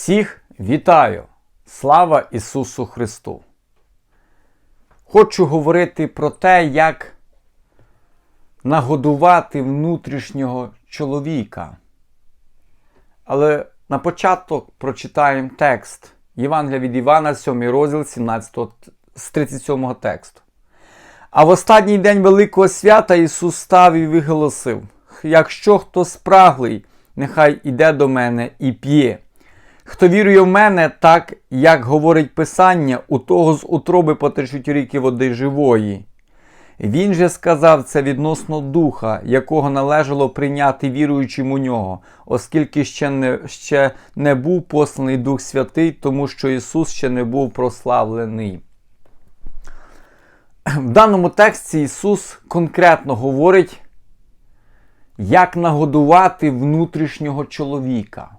Всіх вітаю! Слава Ісусу Христу! Хочу говорити про те, як нагодувати внутрішнього чоловіка. Але на початок прочитаємо текст Євангелія від Івана, 7 розділ 17 з 37 тексту. А в останній день Великого свята Ісус став і виголосив: Якщо хто спраглий, нехай іде до мене і п'є. Хто вірує в мене, так як говорить Писання, у того з утроби потечуть ріки води живої. Він же сказав це відносно духа, якого належало прийняти віруючим у нього, оскільки ще не, ще не був посланий Дух Святий, тому що Ісус ще не був прославлений. В даному тексті Ісус конкретно говорить, як нагодувати внутрішнього чоловіка.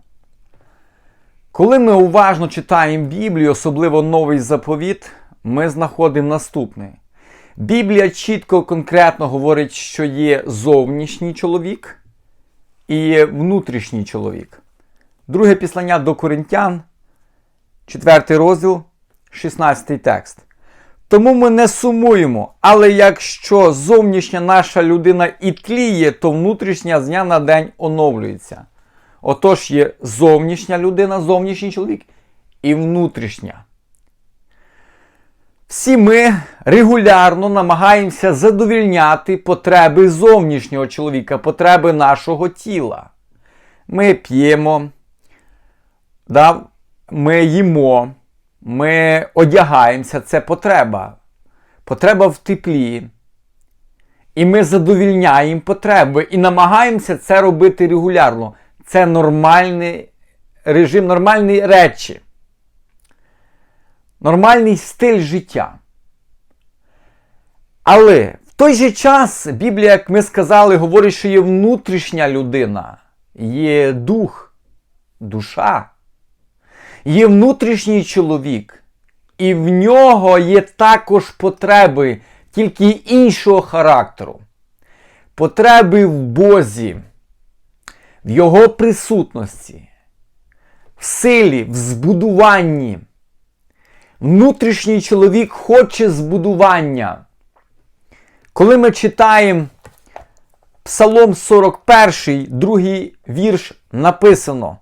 Коли ми уважно читаємо Біблію, особливо новий заповіт, ми знаходимо наступне. Біблія чітко конкретно говорить, що є зовнішній чоловік і внутрішній чоловік. Друге післання до Коринтян, 4 розділ, 16 текст. Тому ми не сумуємо, але якщо зовнішня наша людина і тліє, то внутрішня з дня на день оновлюється. Отож є зовнішня людина, зовнішній чоловік і внутрішня. Всі ми регулярно намагаємося задовільняти потреби зовнішнього чоловіка, потреби нашого тіла. Ми п'ємо, да, ми їмо, ми одягаємося, це потреба. Потреба в теплі. І ми задовільняємо потреби і намагаємося це робити регулярно. Це нормальний режим, нормальні речі. Нормальний стиль життя. Але в той же час Біблія, як ми сказали, говорить, що є внутрішня людина, є дух, душа, є внутрішній чоловік, і в нього є також потреби тільки іншого характеру. Потреби в Бозі, в Його присутності, в силі, в збудуванні. Внутрішній чоловік хоче збудування. Коли ми читаємо Псалом 41, другий вірш написано: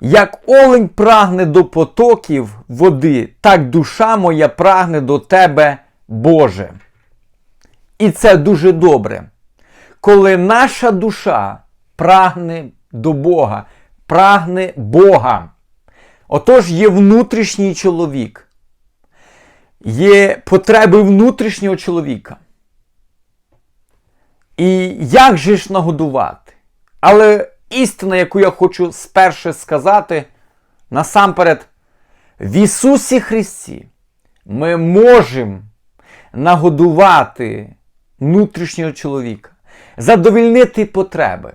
Як олень прагне до потоків води, так душа моя прагне до тебе, Боже. І це дуже добре. Коли наша душа прагне до Бога, прагне Бога. Отож є внутрішній чоловік, є потреби внутрішнього чоловіка. І як же ж нагодувати? Але істина, яку я хочу спершу сказати, насамперед, в Ісусі Христі ми можемо нагодувати внутрішнього чоловіка, задовільнити потреби.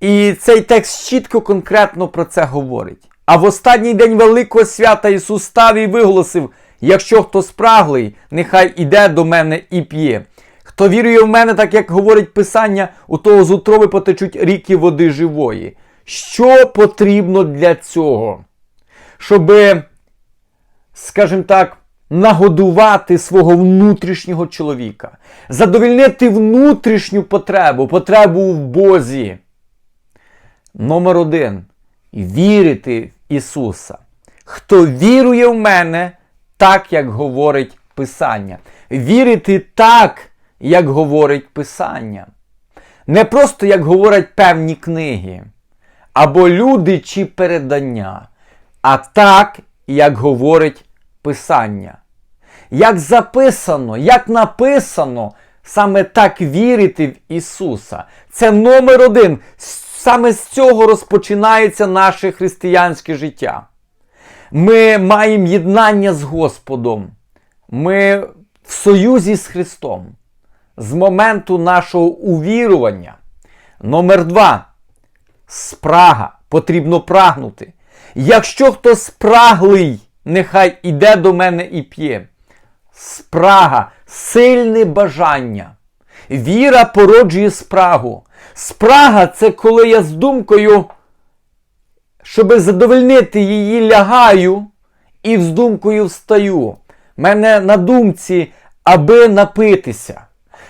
І цей текст чітко конкретно про це говорить. А в останній день Великого свята Ісус став і виголосив: якщо хто спраглий, нехай іде до мене і п'є. Хто вірує в мене, так як говорить Писання, у того з утроби потечуть ріки води живої. Що потрібно для цього? Щоб, скажімо так, нагодувати свого внутрішнього чоловіка, задовільнити внутрішню потребу, потребу в Бозі. Номер один вірити в Ісуса. Хто вірує в мене, так, як говорить Писання. Вірити так, як говорить Писання. Не просто як говорять певні книги, або люди чи передання, а так, як говорить Писання. Як записано, як написано, саме так вірити в Ісуса. Це номер один. Саме з цього розпочинається наше християнське життя. Ми маємо єднання з Господом. Ми в союзі з Христом. З моменту нашого увірування. Номер два. Спрага. Потрібно прагнути. Якщо хто спраглий, нехай іде до мене і п'є. Спрага, сильне бажання. Віра породжує спрагу. Спрага це коли я з думкою щоби задовольнити її, лягаю і з думкою встаю. Мене на думці, аби напитися,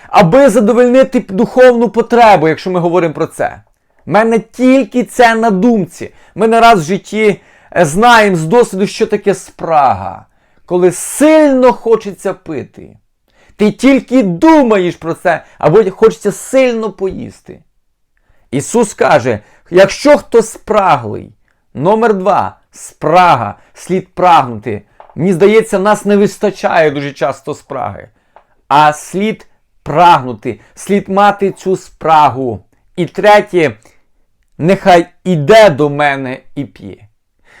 аби задовольнити духовну потребу, якщо ми говоримо про це. Мене тільки це на думці. Ми не раз в житті е, знаємо з досвіду, що таке спрага, коли сильно хочеться пити. Ти тільки думаєш про це, або хочеться сильно поїсти. Ісус каже: якщо хто спраглий, номер два спрага, слід прагнути. Мені здається, нас не вистачає дуже часто спраги. А слід прагнути, слід мати цю спрагу. І третє, нехай іде до мене і п'є.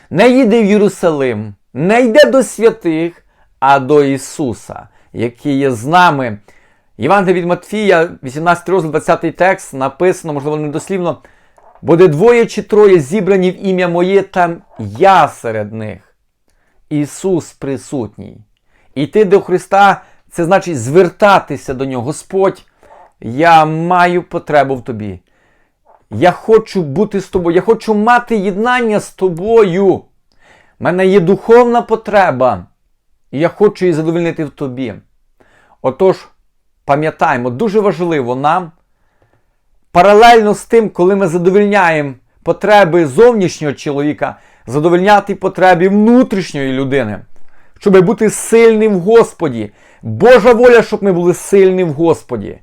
Не їде в Єрусалим, не йде до святих, а до Ісуса, який є з нами. Євангелія від Матфія, 18 розділ, 20 текст, написано, можливо, недослівно. Буде двоє чи троє зібрані в ім'я моє, там я серед них. Ісус присутній. Іти до Христа це значить звертатися до Нього. Господь, я маю потребу в тобі. Я хочу бути з тобою, я хочу мати єднання з тобою. У мене є духовна потреба, і я хочу її задовольнити в тобі. Отож, пам'ятаємо, дуже важливо нам паралельно з тим, коли ми задовольняємо потреби зовнішнього чоловіка, задовольняти потреби внутрішньої людини, щоб бути сильним в Господі. Божа воля, щоб ми були сильні в Господі.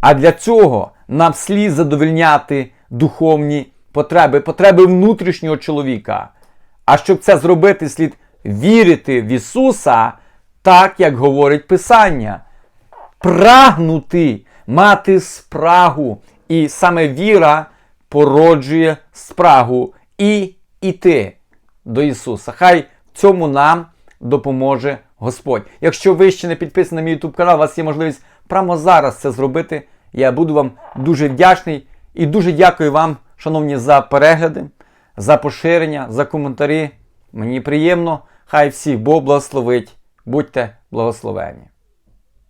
А для цього нам слід задовольняти духовні потреби, потреби внутрішнього чоловіка. А щоб це зробити, слід вірити в Ісуса, так як говорить Писання. Прагнути, мати спрагу. І саме віра породжує спрагу і іти до Ісуса. Хай в цьому нам допоможе Господь. Якщо ви ще не підписані на мій YouTube канал, у вас є можливість прямо зараз це зробити. Я буду вам дуже вдячний і дуже дякую вам, шановні, за перегляди, за поширення, за коментарі. Мені приємно. Хай всіх Бог благословить. Будьте благословені.